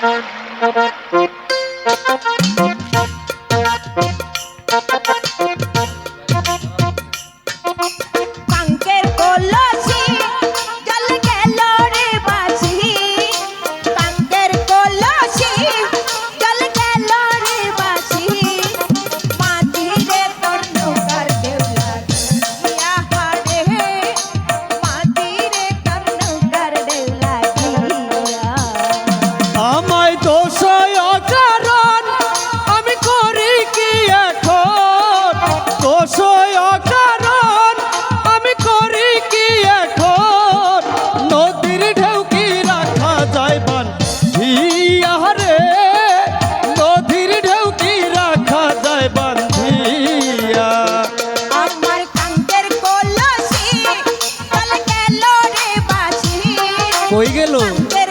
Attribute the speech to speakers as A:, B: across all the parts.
A: Thank you.
B: Oh.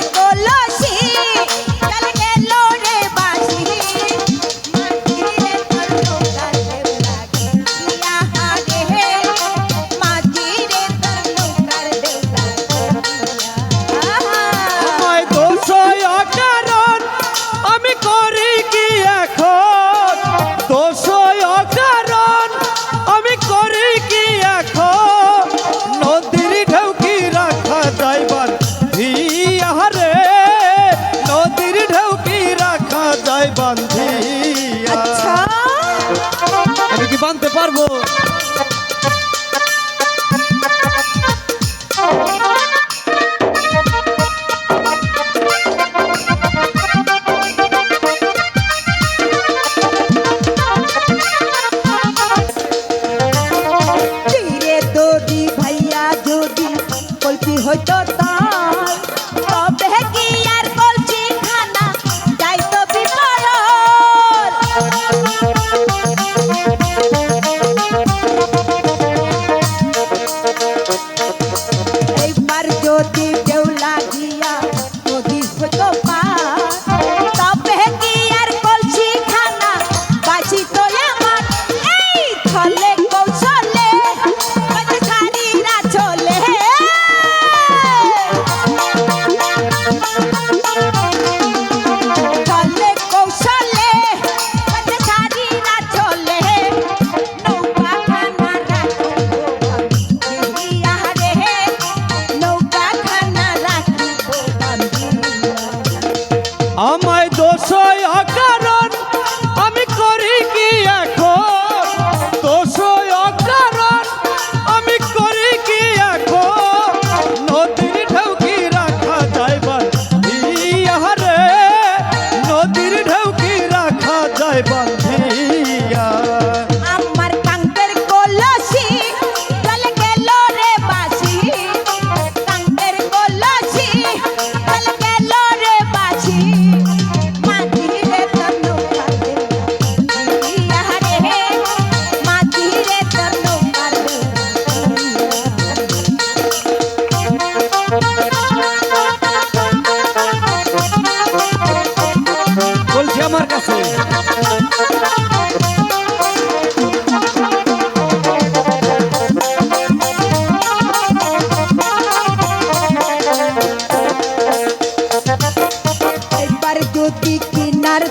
B: গলায় বান্ধিয়া আমি কি বাঁধতে পারব?
A: হয়তো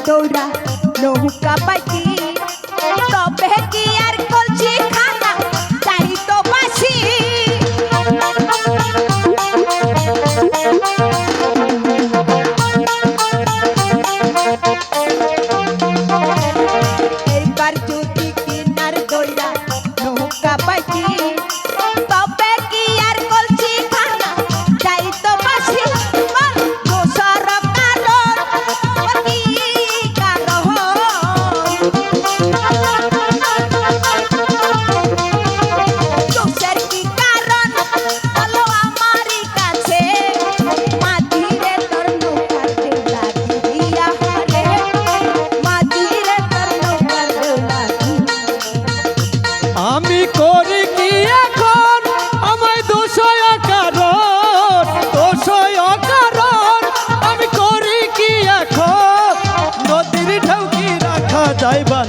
A: doida, não nunca vai te
B: যাইবার